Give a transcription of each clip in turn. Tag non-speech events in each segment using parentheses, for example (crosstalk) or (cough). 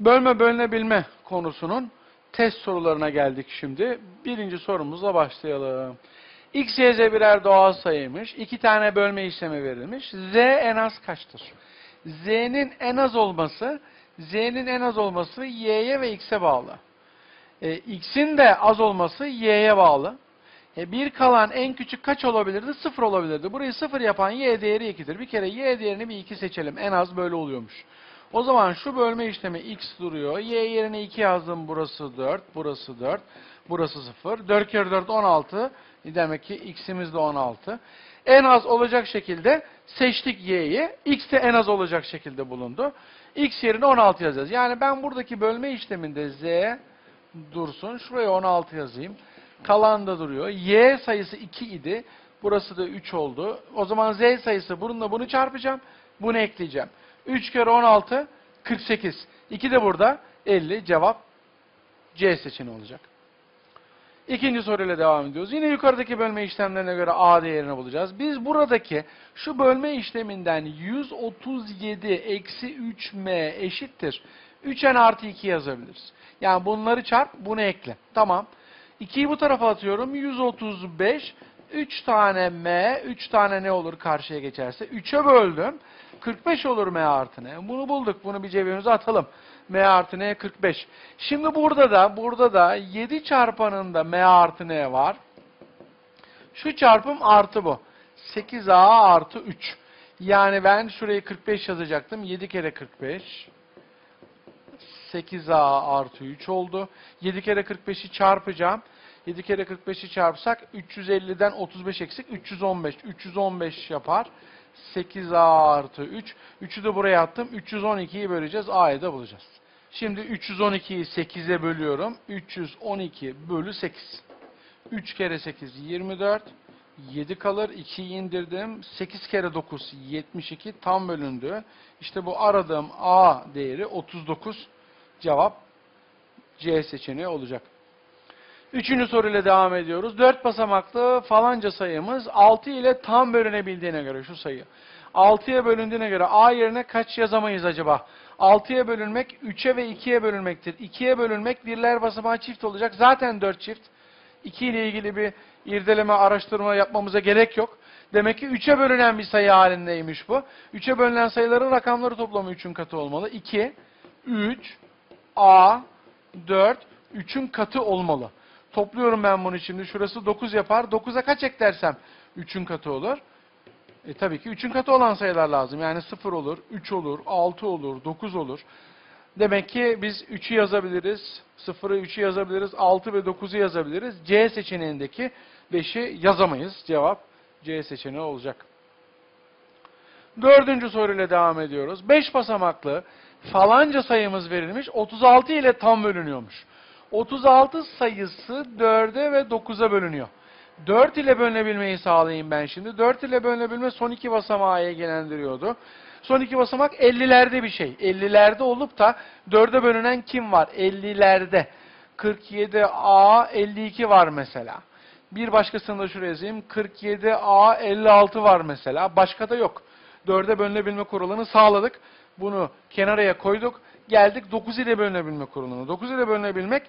Bölme bölünebilme konusunun test sorularına geldik şimdi. Birinci sorumuzla başlayalım. X, Y, Z birer doğal sayıymış. İki tane bölme işlemi verilmiş. Z en az kaçtır? Z'nin en az olması, Z'nin en az olması Y'ye ve X'e bağlı. E, X'in de az olması Y'ye bağlı. E, bir kalan en küçük kaç olabilirdi? Sıfır olabilirdi. Burayı sıfır yapan Y değeri 2'dir. Bir kere Y değerini bir 2 seçelim. En az böyle oluyormuş. O zaman şu bölme işlemi x duruyor. Y yerine 2 yazdım. Burası 4, burası 4, burası 0. 4 kere 4 16. Demek ki x'imiz de 16. En az olacak şekilde seçtik y'yi. X de en az olacak şekilde bulundu. X yerine 16 yazacağız. Yani ben buradaki bölme işleminde z dursun. Şuraya 16 yazayım. Kalan da duruyor. Y sayısı 2 idi. Burası da 3 oldu. O zaman z sayısı bununla bunu çarpacağım. Bunu ekleyeceğim. 3 kere 16 48. 2 de burada 50. Cevap C seçeneği olacak. İkinci soruyla devam ediyoruz. Yine yukarıdaki bölme işlemlerine göre A değerini bulacağız. Biz buradaki şu bölme işleminden 137 eksi 3m eşittir. 3n artı 2 yazabiliriz. Yani bunları çarp, bunu ekle. Tamam. 2'yi bu tarafa atıyorum. 135 3 tane m, 3 tane ne olur karşıya geçerse. 3'e böldüm. 45 olur m artı n. Bunu bulduk. Bunu bir cebimize atalım. m artı n 45. Şimdi burada da burada da 7 çarpanında m artı n var. Şu çarpım artı bu. 8a artı 3. Yani ben şurayı 45 yazacaktım. 7 kere 45. 8a artı 3 oldu. 7 kere 45'i çarpacağım. 7 kere 45'i çarpsak 350'den 35 eksik 315. 315 yapar. 8a artı 3. 3'ü de buraya attım. 312'yi böleceğiz. A'yı da bulacağız. Şimdi 312'yi 8'e bölüyorum. 312 bölü 8. 3 kere 8 24. 7 kalır. 2'yi indirdim. 8 kere 9 72 tam bölündü. İşte bu aradığım A değeri 39. Cevap C seçeneği olacak. Üçüncü soruyla devam ediyoruz. Dört basamaklı falanca sayımız 6 ile tam bölünebildiğine göre şu sayı. 6'ya bölündüğüne göre A yerine kaç yazamayız acaba? 6'ya bölünmek 3'e ve 2'ye bölünmektir. 2'ye bölünmek birler basamağı çift olacak. Zaten 4 çift. 2 ile ilgili bir irdeleme, araştırma yapmamıza gerek yok. Demek ki 3'e bölünen bir sayı halindeymiş bu. 3'e bölünen sayıların rakamları toplamı 3'ün katı olmalı. 2, 3, A, 4, 3'ün katı olmalı. Topluyorum ben bunu şimdi. Şurası 9 yapar. 9'a kaç eklersem 3'ün katı olur. E tabii ki 3'ün katı olan sayılar lazım. Yani 0 olur, 3 olur, 6 olur, 9 olur. Demek ki biz 3'ü yazabiliriz. 0'ı 3'ü yazabiliriz. 6 ve 9'u yazabiliriz. C seçeneğindeki 5'i yazamayız. Cevap C seçeneği olacak. Dördüncü soruyla devam ediyoruz. 5 basamaklı falanca sayımız verilmiş. 36 ile tam bölünüyormuş. 36 sayısı 4'e ve 9'a bölünüyor. 4 ile bölünebilmeyi sağlayayım ben şimdi. 4 ile bölünebilme son iki basamağı ilgilendiriyordu. Son iki basamak 50'lerde bir şey. 50'lerde olup da 4'e bölünen kim var? 50'lerde. 47A 52 var mesela. Bir başkasını da şuraya yazayım. 47A 56 var mesela. Başka da yok. 4'e bölünebilme kuralını sağladık. Bunu kenaraya koyduk. Geldik 9 ile bölünebilme kuralına. 9 ile bölünebilmek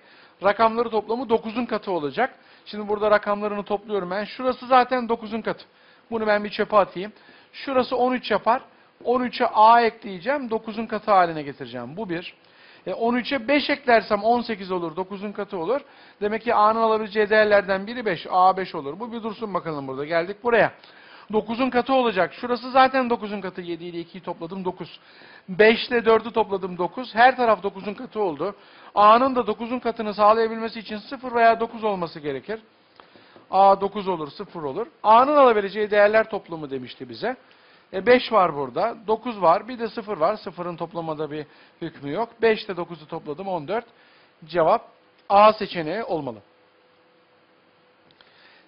rakamları toplamı 9'un katı olacak. Şimdi burada rakamlarını topluyorum ben. Şurası zaten 9'un katı. Bunu ben bir çöpe atayım. Şurası 13 yapar. 13'e A ekleyeceğim. 9'un katı haline getireceğim. Bu bir. E 13'e 5 eklersem 18 olur. 9'un katı olur. Demek ki A'nın alabileceği değerlerden biri 5. A 5 olur. Bu bir dursun bakalım burada. Geldik buraya. 9'un katı olacak. Şurası zaten 9'un katı. 7 ile 2'yi topladım 9. 5 ile 4'ü topladım 9. Her taraf 9'un katı oldu. A'nın da 9'un katını sağlayabilmesi için 0 veya 9 olması gerekir. A 9 olur, 0 olur. A'nın alabileceği değerler toplamı demişti bize. E 5 var burada, 9 var, bir de 0 var. 0'ın toplamada bir hükmü yok. 5 ile 9'u topladım 14. Cevap A seçeneği olmalı.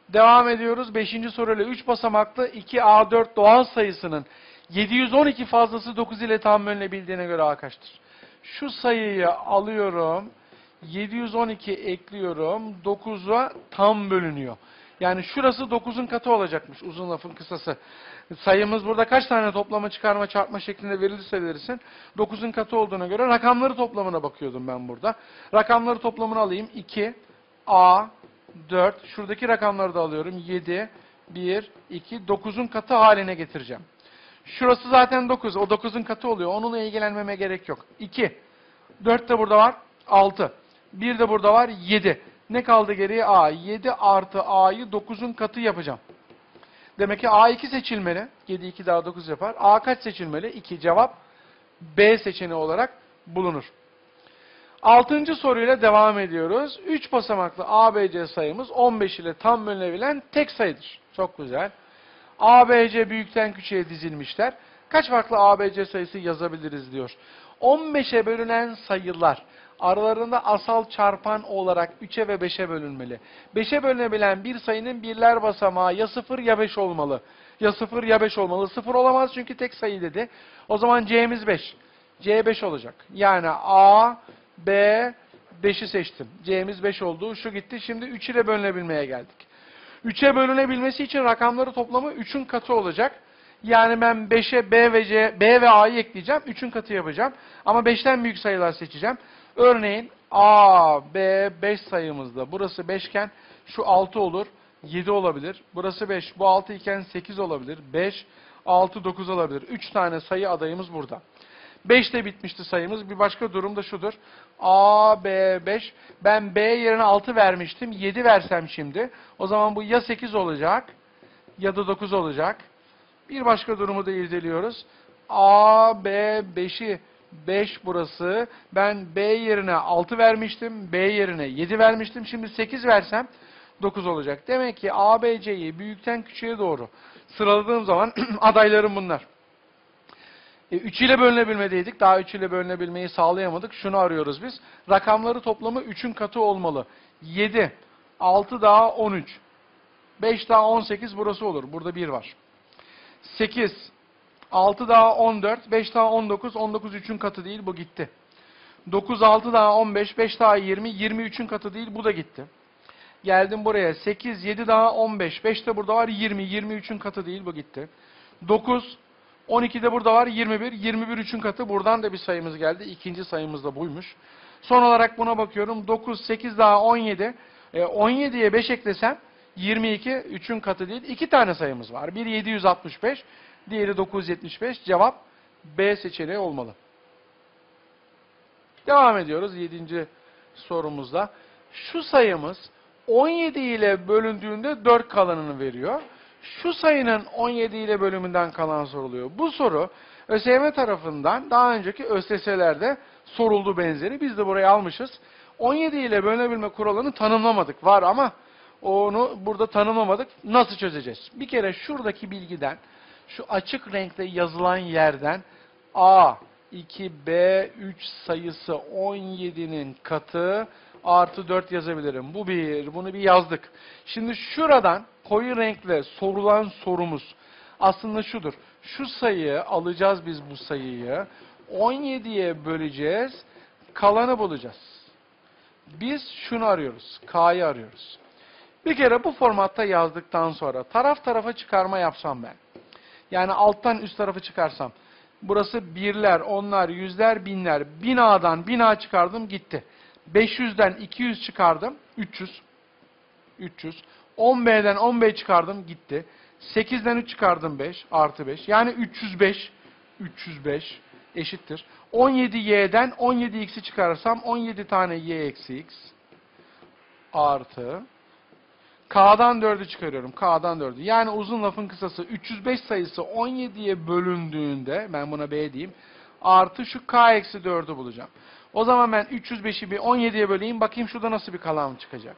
Devam ediyoruz. 5. soruyla 3 basamaklı 2A4 doğal sayısının 712 fazlası 9 ile tam bölünebildiğine göre A kaçtır? Şu sayıyı alıyorum. 712 ekliyorum. 9'a tam bölünüyor. Yani şurası 9'un katı olacakmış uzun lafın kısası. Sayımız burada kaç tane toplama, çıkarma, çarpma şeklinde verilirse verirsin. 9'un katı olduğuna göre rakamları toplamına bakıyordum ben burada. Rakamları toplamını alayım. 2, A, 4. Şuradaki rakamları da alıyorum. 7, 1, 2, 9'un katı haline getireceğim. Şurası zaten 9. O 9'un katı oluyor. Onunla ilgilenmeme gerek yok. 2. 4 de burada var. 6. 1 de burada var. 7. Ne kaldı geriye? A. 7 artı A'yı 9'un katı yapacağım. Demek ki A2 seçilmeli. 7, 2 daha 9 yapar. A kaç seçilmeli? 2. Cevap B seçeneği olarak bulunur. Altıncı soruyla devam ediyoruz. 3 basamaklı ABC sayımız 15 ile tam bölünebilen tek sayıdır. Çok güzel. ABC büyükten küçüğe dizilmişler. Kaç farklı ABC sayısı yazabiliriz diyor. 15'e bölünen sayılar aralarında asal çarpan olarak 3'e ve 5'e bölünmeli. 5'e bölünebilen bir sayının birler basamağı ya 0 ya 5 olmalı. Ya 0 ya 5 olmalı. 0 olamaz çünkü tek sayı dedi. O zaman C'miz 5. C 5 olacak. Yani A, B, 5'i seçtim. C'miz 5 oldu. Şu gitti. Şimdi 3 ile bölünebilmeye geldik. 3'e bölünebilmesi için rakamları toplamı 3'ün katı olacak. Yani ben 5'e B ve C, B ve A'yı ekleyeceğim. 3'ün katı yapacağım. Ama 5'ten büyük sayılar seçeceğim. Örneğin A, B, 5 sayımızda. Burası 5 iken şu 6 olur. 7 olabilir. Burası 5. Bu 6 iken 8 olabilir. 5, 6, 9 olabilir. 3 tane sayı adayımız burada. 5 de bitmişti sayımız. Bir başka durum da şudur. A, B, 5. Ben B yerine 6 vermiştim. 7 versem şimdi. O zaman bu ya 8 olacak ya da 9 olacak. Bir başka durumu da irdeliyoruz. A, B, 5'i 5 burası. Ben B yerine 6 vermiştim. B yerine 7 vermiştim. Şimdi 8 versem 9 olacak. Demek ki A, B, C'yi büyükten küçüğe doğru sıraladığım zaman (clears throat) adaylarım bunlar. E, 3 ile bölünebilmedeydik. Daha 3 ile bölünebilmeyi sağlayamadık. Şunu arıyoruz biz. Rakamları toplamı 3'ün katı olmalı. 7, 6 daha 13. 5 daha 18 burası olur. Burada 1 var. 8, 6 daha 14, 5 daha 19, 19 3'ün katı değil bu gitti. 9, 6 daha 15, 5 daha 20, 23'ün katı değil bu da gitti. Geldim buraya 8, 7 daha 15, 5 de burada var 20, 23'ün katı değil bu gitti. 9, 12 de burada var 21, 21 3'ün katı buradan da bir sayımız geldi. İkinci sayımız da buymuş. Son olarak buna bakıyorum 9, 8 daha 17, e, 17'ye 5 eklesem 22, 3'ün katı değil. İki tane sayımız var. Biri 765, diğeri 975. Cevap B seçeneği olmalı. Devam ediyoruz 7. sorumuzda. Şu sayımız 17 ile bölündüğünde 4 kalanını veriyor. Şu sayının 17 ile bölümünden kalan soruluyor. Bu soru ÖSYM tarafından daha önceki ÖSS'lerde soruldu benzeri. Biz de buraya almışız. 17 ile bölünebilme kuralını tanımlamadık. Var ama onu burada tanımlamadık. Nasıl çözeceğiz? Bir kere şuradaki bilgiden, şu açık renkle yazılan yerden A, 2, B, 3 sayısı 17'nin katı artı 4 yazabilirim. Bu bir, bunu bir yazdık. Şimdi şuradan koyu renkle sorulan sorumuz aslında şudur. Şu sayıyı alacağız biz bu sayıyı. 17'ye böleceğiz. Kalanı bulacağız. Biz şunu arıyoruz. K'yı arıyoruz. Bir kere bu formatta yazdıktan sonra taraf tarafa çıkarma yapsam ben. Yani alttan üst tarafı çıkarsam. Burası birler, onlar, yüzler, binler. Binadan bina çıkardım gitti. 500'den 200 çıkardım 300. 300. 10B'den 10B çıkardım gitti. 8'den 3 çıkardım 5 artı 5. Yani 305. 305 eşittir. 17y'den 17x'i çıkarırsam 17 tane y eksi x artı K'dan 4'ü çıkarıyorum. K'dan 4'ü. Yani uzun lafın kısası 305 sayısı 17'ye bölündüğünde ben buna B diyeyim. Artı şu K eksi 4'ü bulacağım. O zaman ben 305'i bir 17'ye böleyim. Bakayım şurada nasıl bir kalan çıkacak.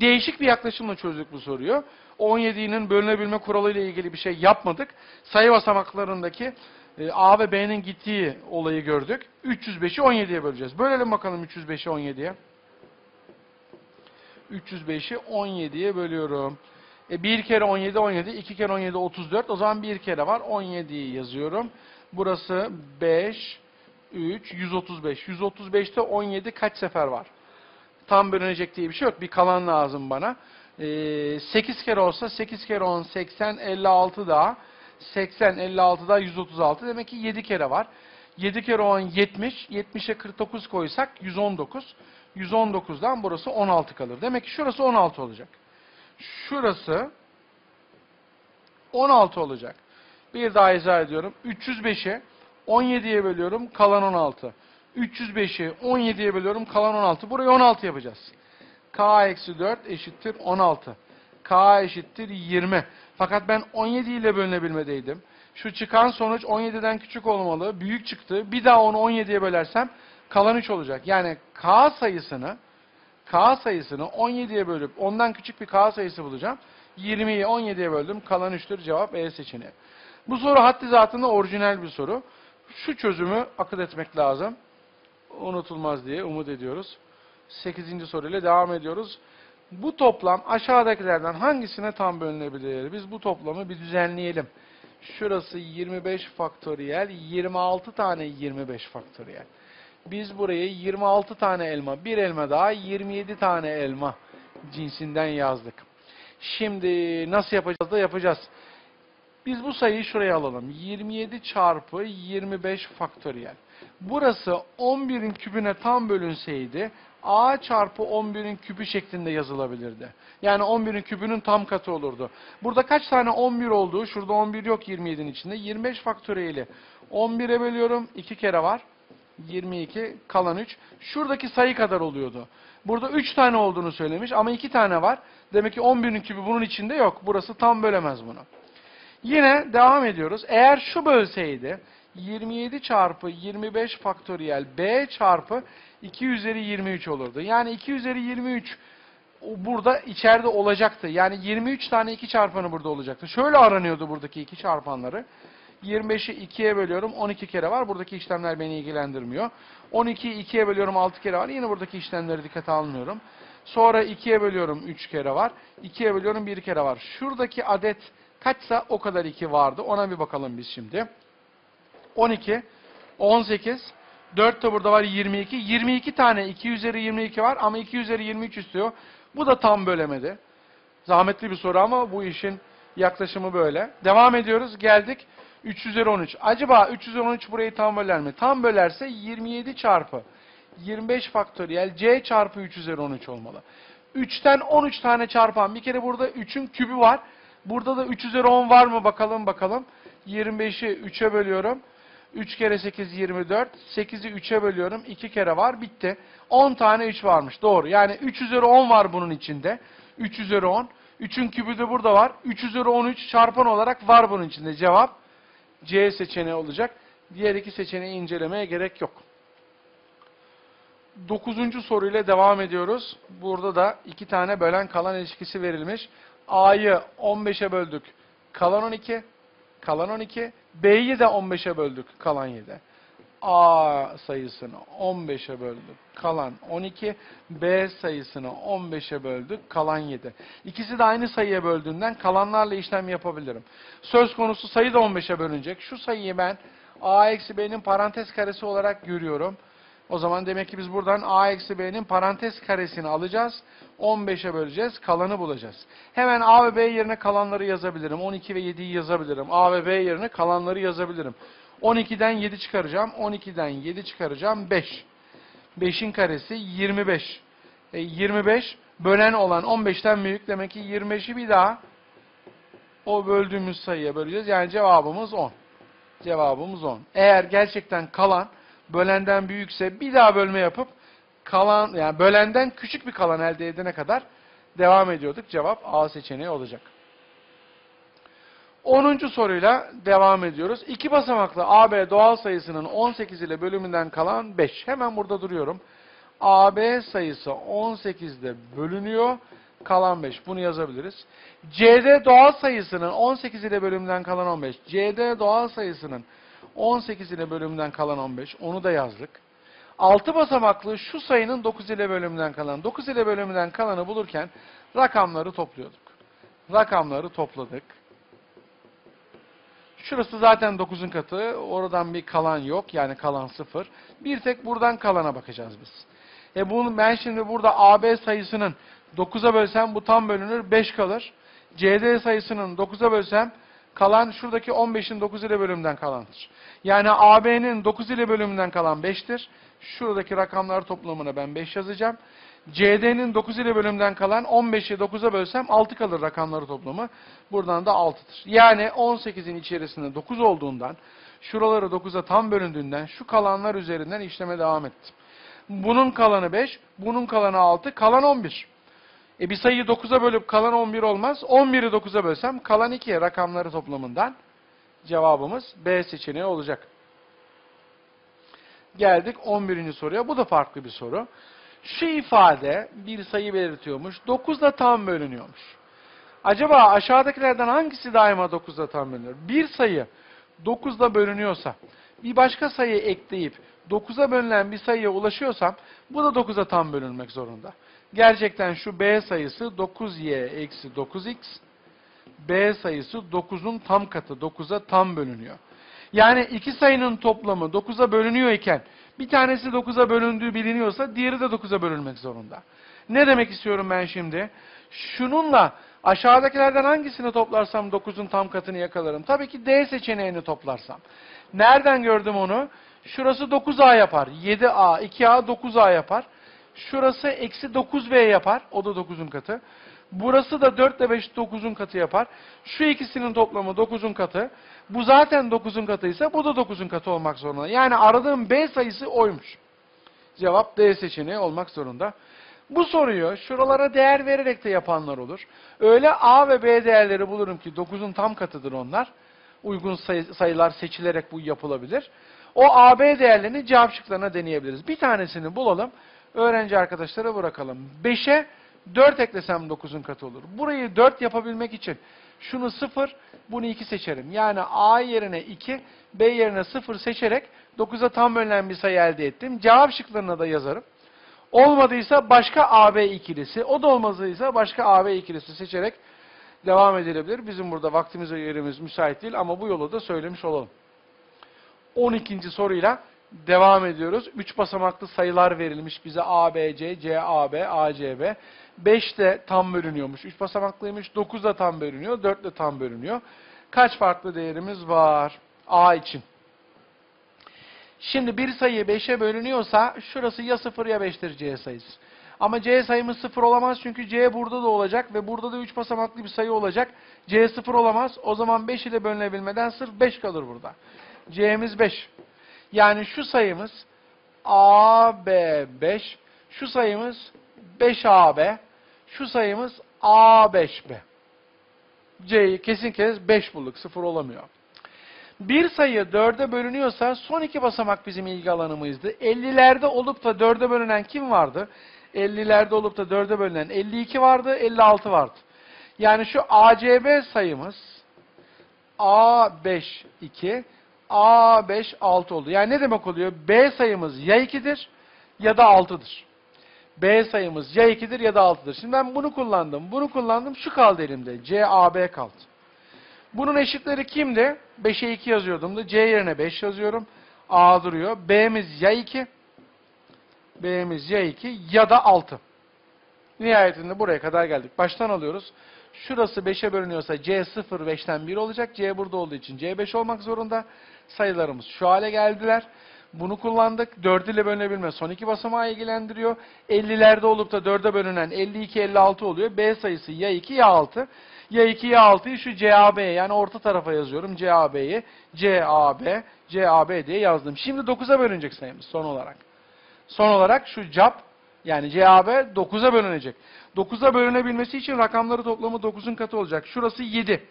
Değişik bir yaklaşımla çözdük bu soruyu. 17'nin bölünebilme kuralı ile ilgili bir şey yapmadık. Sayı basamaklarındaki e, A ve B'nin gittiği olayı gördük. 305'i 17'ye böleceğiz. Bölelim bakalım 305'i 17'ye. 305'i 17'ye bölüyorum. E, bir kere 17, 17, iki kere 17, 34. O zaman bir kere var. 17'yi yazıyorum. Burası 5, 3, 135. 135'te 17 kaç sefer var? Tam bölünecek diye bir şey yok. Bir kalan lazım bana. Ee, 8 kere olsa 8 kere 10 80 56 daha 80 56 daha 136 demek ki 7 kere var. 7 kere 10 70 70'e 49 koysak 119 119'dan burası 16 kalır. Demek ki şurası 16 olacak. Şurası 16 olacak. Bir daha izah ediyorum. 305'i 17'ye bölüyorum kalan 16. 305'i 17'ye bölüyorum kalan 16. Burayı 16 yapacağız. K eksi 4 eşittir 16. K eşittir 20. Fakat ben 17 ile bölünebilmedeydim. Şu çıkan sonuç 17'den küçük olmalı. Büyük çıktı. Bir daha onu 17'ye bölersem kalan 3 olacak. Yani K sayısını K sayısını 17'ye bölüp ondan küçük bir K sayısı bulacağım. 20'yi 17'ye böldüm. Kalan 3'tür. Cevap E seçeneği. Bu soru haddi zatında orijinal bir soru. Şu çözümü akıl etmek lazım. Unutulmaz diye umut ediyoruz. 8. soruyla devam ediyoruz. Bu toplam aşağıdakilerden hangisine tam bölünebilir? Biz bu toplamı bir düzenleyelim. Şurası 25 faktöriyel, 26 tane 25 faktöriyel. Biz buraya 26 tane elma, bir elma daha 27 tane elma cinsinden yazdık. Şimdi nasıl yapacağız da yapacağız. Biz bu sayıyı şuraya alalım. 27 çarpı 25 faktöriyel. Burası 11'in küpüne tam bölünseydi a çarpı 11'in küpü şeklinde yazılabilirdi. Yani 11'in küpünün tam katı olurdu. Burada kaç tane 11 olduğu, şurada 11 yok 27'nin içinde. 25 faktöriyeli 11'e bölüyorum. 2 kere var. 22 kalan 3. Şuradaki sayı kadar oluyordu. Burada 3 tane olduğunu söylemiş ama 2 tane var. Demek ki 11'in küpü bunun içinde yok. Burası tam bölemez bunu. Yine devam ediyoruz. Eğer şu bölseydi 27 çarpı 25 faktöriyel b çarpı 2 üzeri 23 olurdu. Yani 2 üzeri 23 burada içeride olacaktı. Yani 23 tane 2 çarpanı burada olacaktı. Şöyle aranıyordu buradaki 2 çarpanları. 25'i 2'ye bölüyorum 12 kere var. Buradaki işlemler beni ilgilendirmiyor. 12'yi 2'ye bölüyorum 6 kere var. Yine buradaki işlemleri dikkate almıyorum. Sonra 2'ye bölüyorum 3 kere var. 2'ye bölüyorum 1 kere var. Şuradaki adet kaçsa o kadar 2 vardı. Ona bir bakalım biz şimdi. 12, 18, 4 de burada var 22. 22 tane 2 üzeri 22 var ama 2 üzeri 23 istiyor. Bu da tam bölemedi. Zahmetli bir soru ama bu işin yaklaşımı böyle. Devam ediyoruz. Geldik 3 üzeri 13. Acaba 3 üzeri 13 burayı tam böler mi? Tam bölerse 27 çarpı 25 faktöriyel c çarpı 3 üzeri 13 olmalı. 3'ten 13 tane çarpan bir kere burada 3'ün kübü var. Burada da 3 üzeri 10 var mı bakalım bakalım. 25'i 3'e bölüyorum. 3 kere 8 24. 8'i 3'e bölüyorum. 2 kere var. Bitti. 10 tane 3 varmış. Doğru. Yani 3 üzeri 10 var bunun içinde. 3 üzeri 10. 3'ün kübü de burada var. 3 üzeri 13 çarpan olarak var bunun içinde. Cevap C seçeneği olacak. Diğer iki seçeneği incelemeye gerek yok. Dokuzuncu soruyla devam ediyoruz. Burada da iki tane bölen kalan ilişkisi verilmiş. A'yı 15'e böldük. Kalan 12. Kalan 12. B'yi de 15'e böldük. Kalan 7. A sayısını 15'e böldük. Kalan 12. B sayısını 15'e böldük. Kalan 7. İkisi de aynı sayıya böldüğünden kalanlarla işlem yapabilirim. Söz konusu sayı da 15'e bölünecek. Şu sayıyı ben A eksi B'nin parantez karesi olarak görüyorum. O zaman demek ki biz buradan A eksi B'nin parantez karesini alacağız. 15'e böleceğiz. Kalanı bulacağız. Hemen A ve B yerine kalanları yazabilirim. 12 ve 7'yi yazabilirim. A ve B yerine kalanları yazabilirim. 12'den 7 çıkaracağım. 12'den 7 çıkaracağım. 5. 5'in karesi 25. E, 25 bölen olan 15'ten büyük. Demek ki 25'i bir daha o böldüğümüz sayıya böleceğiz. Yani cevabımız 10. Cevabımız 10. Eğer gerçekten kalan bölenden büyükse bir daha bölme yapıp kalan yani bölenden küçük bir kalan elde edene kadar devam ediyorduk. Cevap A seçeneği olacak. 10. soruyla devam ediyoruz. İki basamaklı AB doğal sayısının 18 ile bölümünden kalan 5. Hemen burada duruyorum. AB sayısı 18'de bölünüyor. Kalan 5. Bunu yazabiliriz. CD doğal sayısının 18 ile bölümünden kalan 15. CD doğal sayısının 18 ile bölümünden kalan 15. Onu da yazdık. 6 basamaklı şu sayının 9 ile bölümünden kalan. 9 ile bölümünden kalanı bulurken rakamları topluyorduk. Rakamları topladık. Şurası zaten 9'un katı. Oradan bir kalan yok. Yani kalan 0. Bir tek buradan kalana bakacağız biz. E bunu ben şimdi burada AB sayısının 9'a bölsem bu tam bölünür 5 kalır. CD sayısının 9'a bölsem kalan şuradaki 15'in 9 ile bölümünden kalandır. Yani AB'nin 9 ile bölümünden kalan 5'tir. Şuradaki rakamlar toplamına ben 5 yazacağım. CD'nin 9 ile bölümden kalan 15'i 9'a bölsem 6 kalır rakamları toplamı. Buradan da 6'dır. Yani 18'in içerisinde 9 olduğundan, şuraları 9'a tam bölündüğünden şu kalanlar üzerinden işleme devam ettim. Bunun kalanı 5, bunun kalanı 6, kalan 11. E bir sayıyı 9'a bölüp kalan 11 olmaz. 11'i 9'a bölsem kalan 2 rakamları toplamından cevabımız B seçeneği olacak. Geldik 11. soruya. Bu da farklı bir soru. Şu ifade bir sayı belirtiyormuş. 9'da tam bölünüyormuş. Acaba aşağıdakilerden hangisi daima 9'da tam bölünür? Bir sayı 9'da bölünüyorsa, bir başka sayı ekleyip 9'a bölünen bir sayıya ulaşıyorsam, bu da 9'a tam bölünmek zorunda. Gerçekten şu B sayısı 9y eksi 9x, B sayısı 9'un tam katı, 9'a tam bölünüyor. Yani iki sayının toplamı 9'a bölünüyor iken bir tanesi 9'a bölündüğü biliniyorsa diğeri de 9'a bölünmek zorunda. Ne demek istiyorum ben şimdi? Şununla aşağıdakilerden hangisini toplarsam 9'un tam katını yakalarım. Tabii ki D seçeneğini toplarsam. Nereden gördüm onu? Şurası 9A yapar. 7A, 2A 9A yapar. Şurası eksi 9B yapar. O da 9'un katı. Burası da 4 ile 5 9'un katı yapar. Şu ikisinin toplamı 9'un katı. Bu zaten 9'un katıysa bu da 9'un katı olmak zorunda. Yani aradığım B sayısı oymuş. Cevap D seçeneği olmak zorunda. Bu soruyu şuralara değer vererek de yapanlar olur. Öyle A ve B değerleri bulurum ki 9'un tam katıdır onlar. Uygun sayı, sayılar seçilerek bu yapılabilir. O A, B değerlerini cevap şıklarına deneyebiliriz. Bir tanesini bulalım. Öğrenci arkadaşlara bırakalım. 5'e 4 eklesem 9'un katı olur. Burayı 4 yapabilmek için şunu 0, bunu 2 seçerim. Yani A yerine 2, B yerine 0 seçerek 9'a tam bölünen bir sayı elde ettim. Cevap şıklarına da yazarım. Olmadıysa başka AB ikilisi, o da olmadıysa başka AB ikilisi seçerek devam edilebilir. Bizim burada vaktimiz ve yerimiz müsait değil ama bu yolu da söylemiş olalım. 12. soruyla devam ediyoruz. 3 basamaklı sayılar verilmiş bize ABC, CAB, ACB. 5 de tam bölünüyormuş. 3 basamaklıymış. 9 da tam bölünüyor. 4 de tam bölünüyor. Kaç farklı değerimiz var? A için. Şimdi bir sayı 5'e bölünüyorsa şurası ya 0 ya 5'tir C sayısı. Ama C sayımız 0 olamaz çünkü C burada da olacak ve burada da 3 basamaklı bir sayı olacak. C 0 olamaz. O zaman 5 ile bölünebilmeden sırf 5 kalır burada. C'miz 5. Yani şu sayımız AB5, şu sayımız 5AB, şu sayımız A5B. C'yi kesin kez 5 bulduk, 0 olamıyor. Bir sayı 4'e bölünüyorsa son iki basamak bizim ilgi alanımızdı. 50'lerde olup da 4'e bölünen kim vardı? 50'lerde olup da 4'e bölünen 52 vardı, 56 vardı. Yani şu ACB sayımız A5 2, A5 6 oldu. Yani ne demek oluyor? B sayımız ya 2'dir ya da 6'dır. B sayımız ya 2'dir ya da 6'dır. Şimdi ben bunu kullandım, bunu kullandım, şu kaldı elimde. CAB kaldı. Bunun eşitleri kimdi? 5'e 2 yazıyordum da C yerine 5 yazıyorum. A duruyor. B'miz ya 2, B'miz ya 2 ya da 6. Nihayetinde buraya kadar geldik. Baştan alıyoruz. Şurası 5'e bölünüyorsa C 0 5'ten 1 olacak. C burada olduğu için C 5 olmak zorunda. Sayılarımız şu hale geldiler. Bunu kullandık. 4 ile bölünebilme son iki basamağı ilgilendiriyor. 50'lerde olup da 4'e bölünen 52 56 oluyor. B sayısı ya 2 ya 6. Ya 2 ya 6'yı şu CAB yani orta tarafa yazıyorum. CAB'yi CAB CAB diye yazdım. Şimdi 9'a bölünecek sayımız son olarak. Son olarak şu CAP yani CAB 9'a bölünecek. 9'a bölünebilmesi için rakamları toplamı 9'un katı olacak. Şurası 7.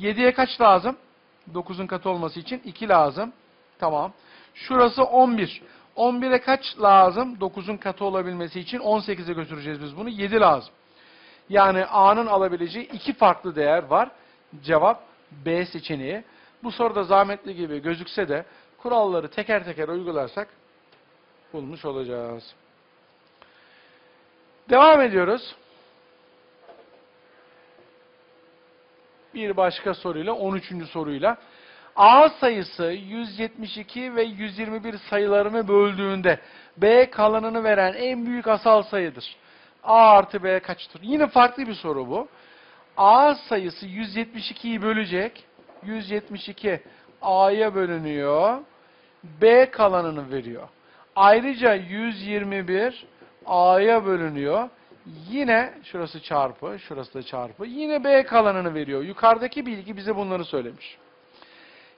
7'ye kaç lazım? 9'un katı olması için 2 lazım. Tamam. Şurası 11. 11'e kaç lazım? 9'un katı olabilmesi için 18'e götüreceğiz biz bunu. 7 lazım. Yani A'nın alabileceği iki farklı değer var. Cevap B seçeneği. Bu soruda zahmetli gibi gözükse de kuralları teker teker uygularsak bulmuş olacağız. Devam ediyoruz. Bir başka soruyla 13. soruyla. A sayısı 172 ve 121 sayılarını böldüğünde B kalanını veren en büyük asal sayıdır. A artı B kaçtır? Yine farklı bir soru bu. A sayısı 172'yi bölecek. 172 A'ya bölünüyor. B kalanını veriyor. Ayrıca 121 A'ya bölünüyor. Yine şurası çarpı, şurası da çarpı. Yine B kalanını veriyor. Yukarıdaki bilgi bize bunları söylemiş.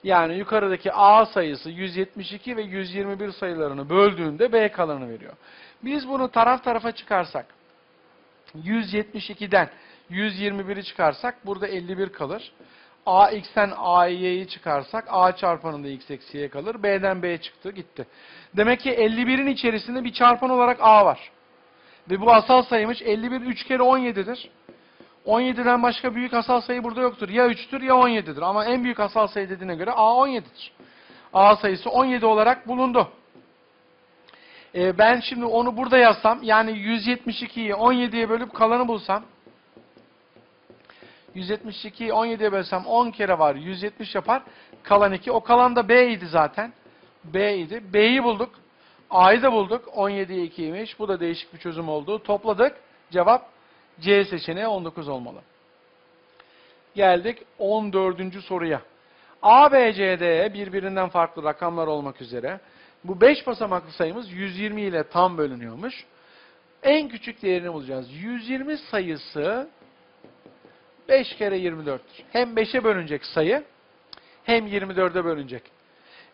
Yani yukarıdaki A sayısı 172 ve 121 sayılarını böldüğünde B kalanını veriyor. Biz bunu taraf tarafa çıkarsak 172'den 121'i çıkarsak burada 51 kalır. AX'ten AY'yi çıkarsak A çarpanında X eksi Y kalır. B'den B çıktı gitti. Demek ki 51'in içerisinde bir çarpan olarak A var. Ve bu asal sayıymış. 51 3 kere 17'dir. 17'den başka büyük asal sayı burada yoktur. Ya 3'tür ya 17'dir. Ama en büyük asal sayı dediğine göre A 17'dir. A sayısı 17 olarak bulundu. Ee, ben şimdi onu burada yazsam yani 172'yi 17'ye bölüp kalanı bulsam 172'yi 17'ye bölsem 10 kere var 170 yapar. Kalan 2. O kalan da B idi zaten. B idi. B'yi bulduk. A'yı da bulduk. 17'ye 2'ymiş. Bu da değişik bir çözüm oldu. Topladık. Cevap C seçeneği 19 olmalı. Geldik 14. soruya. A, B, C, D birbirinden farklı rakamlar olmak üzere. Bu 5 basamaklı sayımız 120 ile tam bölünüyormuş. En küçük değerini bulacağız. 120 sayısı 5 kere 24'tür. Hem 5'e bölünecek sayı hem 24'e bölünecek.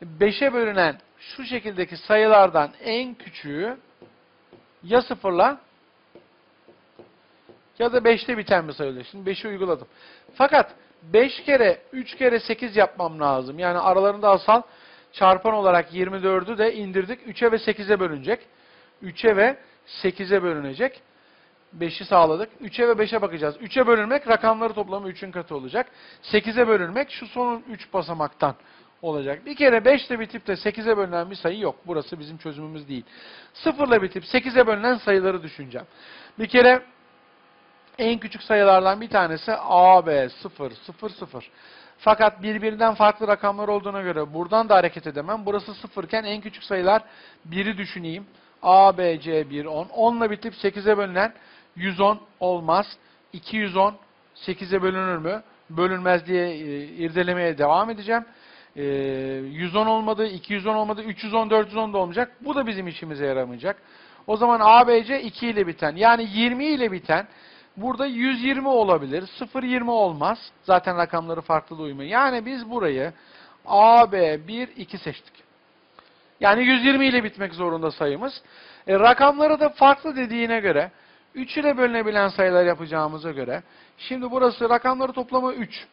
5'e bölünen şu şekildeki sayılardan en küçüğü ya sıfırla ya da 5'te biten bir sayı. Şimdi 5'i uyguladım. Fakat 5 kere 3 kere 8 yapmam lazım. Yani aralarında asal çarpan olarak 24'ü de indirdik. 3'e ve 8'e bölünecek. 3'e ve 8'e bölünecek. 5'i sağladık. 3'e ve 5'e bakacağız. 3'e bölünmek rakamları toplamı 3'ün katı olacak. 8'e bölünmek şu son 3 basamaktan olacak. Bir kere 5 ile bitip de 8'e bölünen bir sayı yok. Burası bizim çözümümüz değil. 0 ile bitip 8'e bölünen sayıları düşüneceğim. Bir kere en küçük sayılardan bir tanesi AB 0, 0, 0. Fakat birbirinden farklı rakamlar olduğuna göre buradan da hareket edemem. Burası 0 iken en küçük sayılar 1'i düşüneyim. A, B, C 1, 10. 10 ile bitip 8'e bölünen 110 olmaz. 210 8'e bölünür mü? Bölünmez diye e, irdelemeye devam edeceğim. E, 110 olmadı, 210 olmadı, 310, 410 da olmayacak. Bu da bizim işimize yaramayacak. O zaman ABC 2 ile biten yani 20 ile biten burada 120 olabilir. 0-20 olmaz. Zaten rakamları farklı da uymuyor. Yani biz burayı AB 1, 2 seçtik. Yani 120 ile bitmek zorunda sayımız. E, rakamları da farklı dediğine göre 3 ile bölünebilen sayılar yapacağımıza göre şimdi burası rakamları toplamı 3.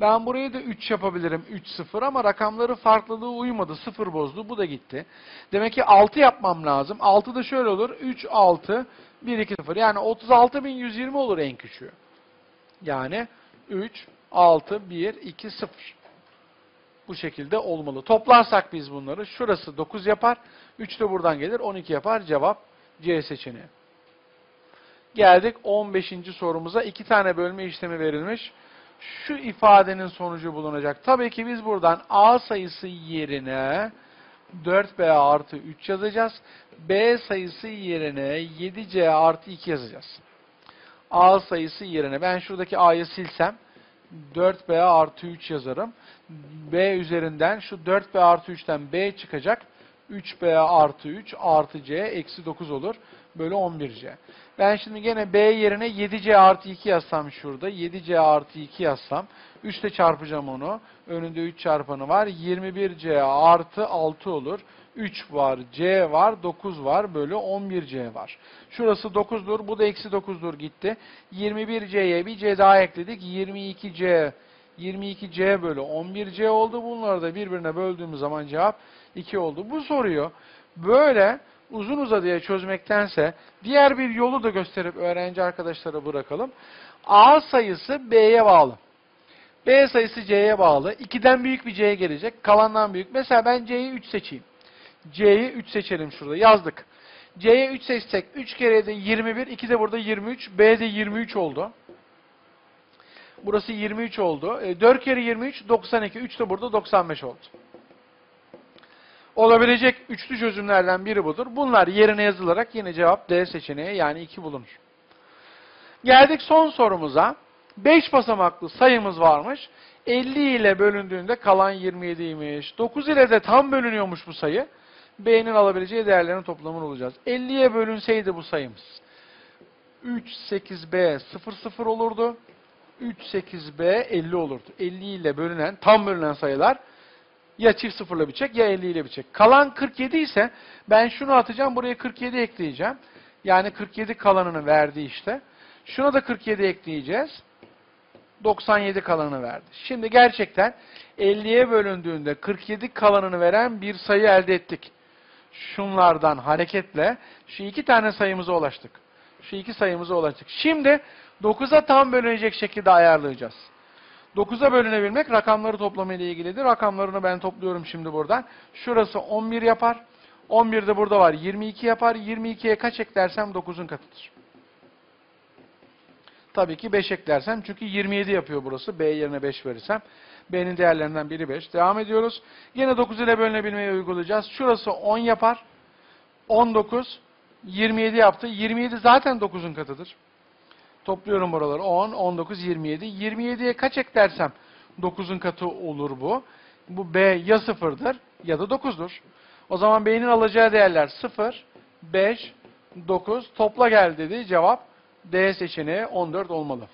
Ben burayı da 3 yapabilirim. 3 0 ama rakamları farklılığı uymadı. 0 bozdu. Bu da gitti. Demek ki 6 yapmam lazım. 6 da şöyle olur. 3 6 1 2 0. Yani 36120 olur en küçüğü. Yani 3 6 1 2 0. Bu şekilde olmalı. Toplarsak biz bunları şurası 9 yapar. 3 de buradan gelir 12 yapar. Cevap C seçeneği. Geldik 15. sorumuza. iki tane bölme işlemi verilmiş. Şu ifadenin sonucu bulunacak. Tabii ki biz buradan A sayısı yerine 4B artı 3 yazacağız. B sayısı yerine 7C artı 2 yazacağız. A sayısı yerine ben şuradaki A'yı silsem 4B artı 3 yazarım. B üzerinden şu 4B artı 3'ten B çıkacak. 3B artı 3 artı C eksi 9 olur. Böyle 11C. Ben şimdi gene B yerine 7C artı 2 yazsam şurada. 7C artı 2 yazsam. 3 ile çarpacağım onu. Önünde 3 çarpanı var. 21C artı 6 olur. 3 var, C var, 9 var. Böyle 11C var. Şurası 9'dur. Bu da eksi 9'dur gitti. 21C'ye bir C daha ekledik. 22C 22C bölü 11C oldu. Bunları da birbirine böldüğümüz zaman cevap 2 oldu. Bu soruyu böyle uzun uzadıya çözmektense diğer bir yolu da gösterip öğrenci arkadaşlara bırakalım. A sayısı B'ye bağlı. B sayısı C'ye bağlı. 2'den büyük bir C gelecek. Kalandan büyük. Mesela ben C'yi 3 seçeyim. C'yi 3 seçelim şurada. Yazdık. C'ye 3 seçsek 3 kere de 21. 2 de burada 23. B de 23 oldu. Burası 23 oldu. E, 4 kere 23 92. 3 de burada 95 oldu. Olabilecek üçlü çözümlerden biri budur. Bunlar yerine yazılarak yine cevap D seçeneği yani 2 bulunur. Geldik son sorumuza. 5 basamaklı sayımız varmış. 50 ile bölündüğünde kalan 27'ymiş. 9 ile de tam bölünüyormuş bu sayı. B'nin alabileceği değerlerin toplamını bulacağız. 50'ye bölünseydi bu sayımız. 3, 8B 0, 0 olurdu. 3, 8B 50 olurdu. 50 ile bölünen, tam bölünen sayılar ya çift sıfırla bitecek ya 50 ile bitecek. Kalan 47 ise ben şunu atacağım, buraya 47 ekleyeceğim. Yani 47 kalanını verdi işte. Şuna da 47 ekleyeceğiz. 97 kalanını verdi. Şimdi gerçekten 50'ye bölündüğünde 47 kalanını veren bir sayı elde ettik. Şunlardan hareketle şu iki tane sayımıza ulaştık. Şu iki sayımıza ulaştık. Şimdi 9'a tam bölünecek şekilde ayarlayacağız. 9'a bölünebilmek rakamları toplama ile ilgilidir. Rakamlarını ben topluyorum şimdi buradan. Şurası 11 yapar. 11 de burada var. 22 yapar. 22'ye kaç eklersem 9'un katıdır. Tabii ki 5 eklersem çünkü 27 yapıyor burası. B yerine 5 verirsem. B'nin değerlerinden biri 5. Devam ediyoruz. Yine 9 ile bölünebilmeyi uygulayacağız. Şurası 10 yapar. 19. 27 yaptı. 27 zaten 9'un katıdır. Topluyorum buraları. 10, 19, 27. 27'ye kaç eklersem 9'un katı olur bu. Bu B ya 0'dır ya da 9'dur. O zaman B'nin alacağı değerler 0, 5, 9. Topla gel dedi. Cevap D seçeneği 14 olmalı.